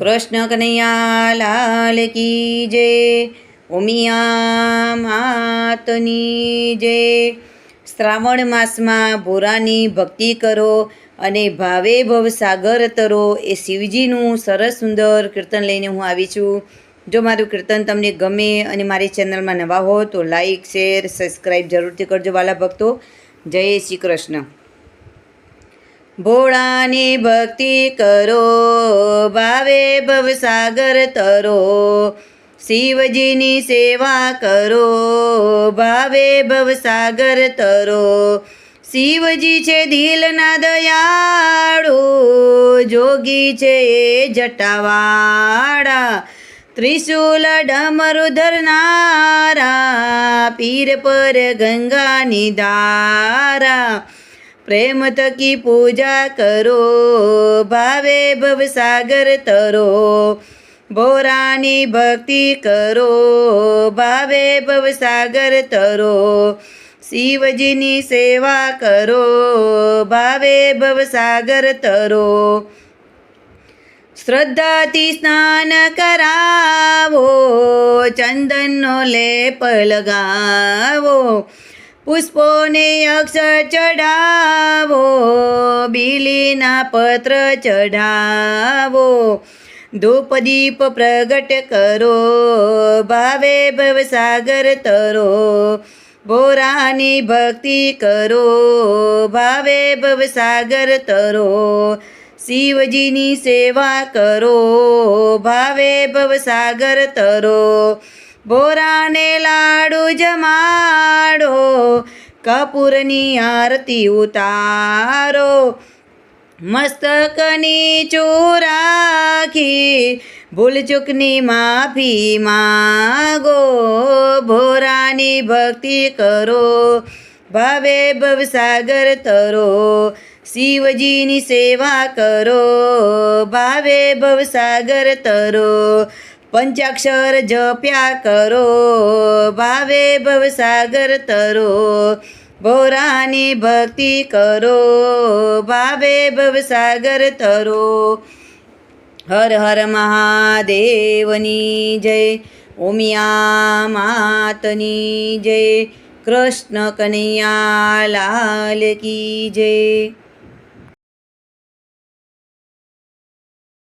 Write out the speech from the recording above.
કૃષ્ણ કનૈયા લાલ કી જય. ઉમિયા જય. શ્રાવણ માસમાં ભોરાની ભક્તિ કરો અને ભાવે ભવ સાગર તરો. એ શિવજીનું સરસ સુંદર કીર્તન લઈને હું આવી છું. જો મારું કીર્તન તમને ગમે અને મારી ચેનલમાં નવા હો તો લાઈક, શેર, સબસ્ક્રાઈબ જરૂરથી કરજો વાલા ભક્તો. જય શ્રી કૃષ્ણ. ભોળાની ભક્તિ કરો, ભાવે ભવસાગર તરો. શિવજીની સેવા કરો, ભાવે ભવસાગર તરો. શિવજી છે દિલના દયાળુ, જોગી છે એ જટાવાળા. ત્રિશુલ ડમરુ ધરનારા પીર પર ગંગાની ધારા. પ્રેમ થકી પૂજા કરો, ભાવે ભવસાગર તરો. ભોરાની ભક્તિ કરો, ભાવે ભવસાગર તરો. શિવજીની સેવા કરો, ભાવે ભવસાગર તરો. શ્રદ્ધાથી સ્નાન કરાવો, ચંદનનો લેપ લગાવો. પુષ્પોને અક્ષર ચઢાવો, બીલીના પત્ર ચઢાવો. ધૂપ દીપ પ્રગટ કરો, ભાવે ભવસાગર તરો. ભોરાની ભક્તિ કરો, ભાવે ભવસાગર તરો. શિવજીની સેવા કરો, ભાવે ભવસાગર તરો. ભોરાને લાડુ જમાડો, કપૂરની આરતી ઉતારો, મસ્તકની ચોરાખી ભૂલચૂકની માફી માગો, ભોરાની ભક્તિ કરો, ભાવે ભવસાગર તરો, શિવજીની સેવા કરો, ભાવે ભવસાગર તરો પંચાક્ષર જપ્યા કરો, ભાવે ભવસાગર તરો, ભોરાની ભક્તિ કરો, ભાવે ભવસાગર તરો. હર હર મહાદેવની જય ઓમિયા માતની જય, કૃષ્ણ કનૈયા લાલ કી જય.